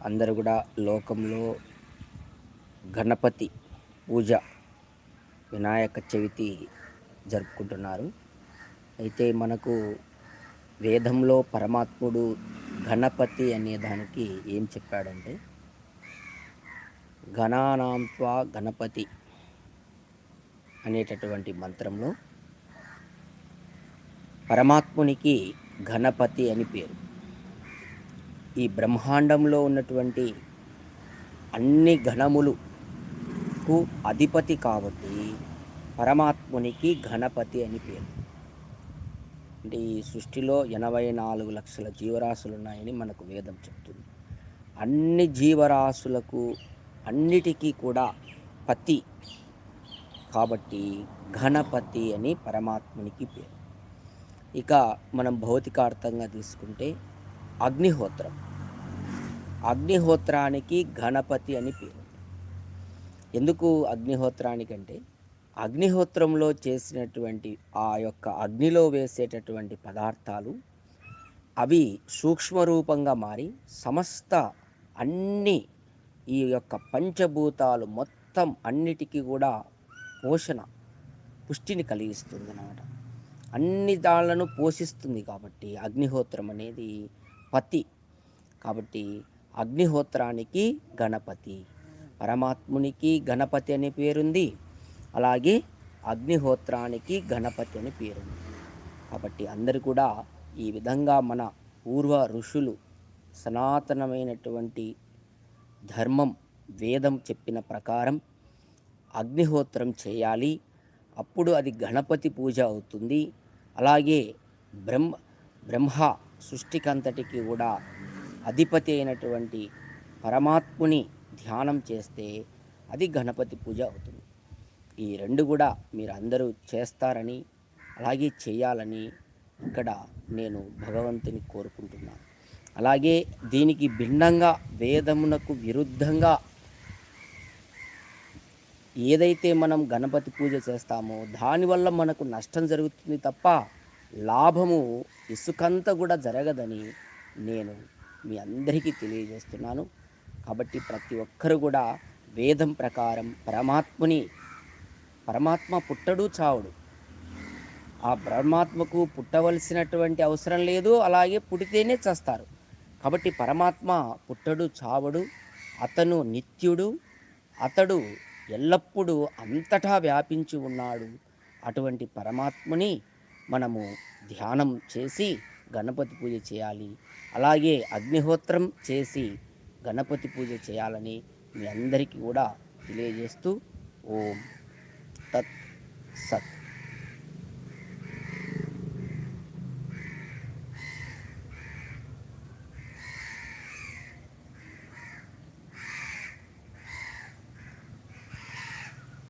అందరూ కూడా లోకంలో గణపతి పూజ వినాయక చవితి జరుపుకుంటున్నారు. అయితే మనకు వేదంలో పరమాత్ముడు గణపతి అనే దానికి ఏం చెప్పాడంటే గణానాంత్వా గణపతి అనేటటువంటి మంత్రంలో పరమాత్మునికి గణపతి అని పేరు. ఈ బ్రహ్మాండంలో ఉన్నటువంటి అన్ని గణములకు అధిపతి కాబట్టి పరమాత్మునికి గణపతి అని పేరు. అంటే ఈ సృష్టిలో ఎనభై నాలుగు లక్షల జీవరాశులు ఉన్నాయని మనకు వేదం చెప్తుంది. అన్ని జీవరాశులకు అన్నిటికీ కూడా పతి కాబట్టి గణపతి అని పరమాత్మునికి పేరు. ఇక మనం భౌతికార్థంగా తీసుకుంటే అగ్నిహోత్రం. అగ్నిహోత్రానికి గణపతి అని పేరు. ఎందుకు అగ్నిహోత్రానికంటే అగ్నిహోత్రంలో చేసినటువంటి ఆ యొక్క అగ్నిలో వేసేటటువంటి పదార్థాలు అవి సూక్ష్మరూపంగా మారి సమస్త అన్ని ఈ యొక్క పంచభూతాలు మొత్తం అన్నిటికీ కూడా పోషణ పుష్టిని కలిగిస్తుంది అన్నమాట అన్ని దాళ్ళను పోషిస్తుంది కాబట్టి అగ్నిహోత్రం అనేది పతి. కాబట్టి అగ్నిహోత్రానికి గణపతి. పరమాత్మునికి గణపతి అనే పేరుంది. అలాగే అగ్నిహోత్రానికి గణపతి అని పేరుంది. కాబట్టి అందరు కూడా ఈ విధంగా మన పూర్వ ఋషులు సనాతనమైనటువంటి ధర్మం వేదం చెప్పిన ప్రకారం అగ్నిహోత్రం చేయాలి. అప్పుడు అది గణపతి పూజ అవుతుంది. అలాగే బ్రహ్మ బ్రహ్మ సృష్టికంతటికి కూడా అధిపతి అయినటువంటి పరమాత్ముని ధ్యానం చేస్తే అది గణపతి పూజ అవుతుంది. ఈ రెండు కూడా మీరు అందరూ చేస్తారని అలాగే చేయాలని ఇక్కడ నేను భగవంతుని కోరుకుంటున్నాను. అలాగే దీనికి భిన్నంగా వేదమునకు విరుద్ధంగా ఏదైతే మనం గణపతి పూజ చేస్తామో దానివల్ల మనకు నష్టం జరుగుతుంది తప్ప లాభము ఇసుకంత కూడా జరగదని నేను మీ అందరికీ తెలియజేస్తున్నాను. కాబట్టి ప్రతి ఒక్కరు కూడా వేదం ప్రకారం పరమాత్ముని పరమాత్మ పుట్టడు చావుడు. ఆ పరమాత్మకు పుట్టవలసినటువంటి అవసరం లేదు అలాగే పుడితేనే చేస్తారు. కాబట్టి పరమాత్మ పుట్టడు చావడు అతను నిత్యుడు అతడు ఎల్లప్పుడూ అంతటా వ్యాపించి ఉన్నాడు. అటువంటి పరమాత్ముని మనము ధ్యానం చేసి గణపతి పూజ చేయాలి. అలాగే అగ్నిహోత్రం చేసి గణపతి పూజ చేయాలని మీ అందరికీ కూడా తెలియజేస్తూ ఓం తత్ సత్.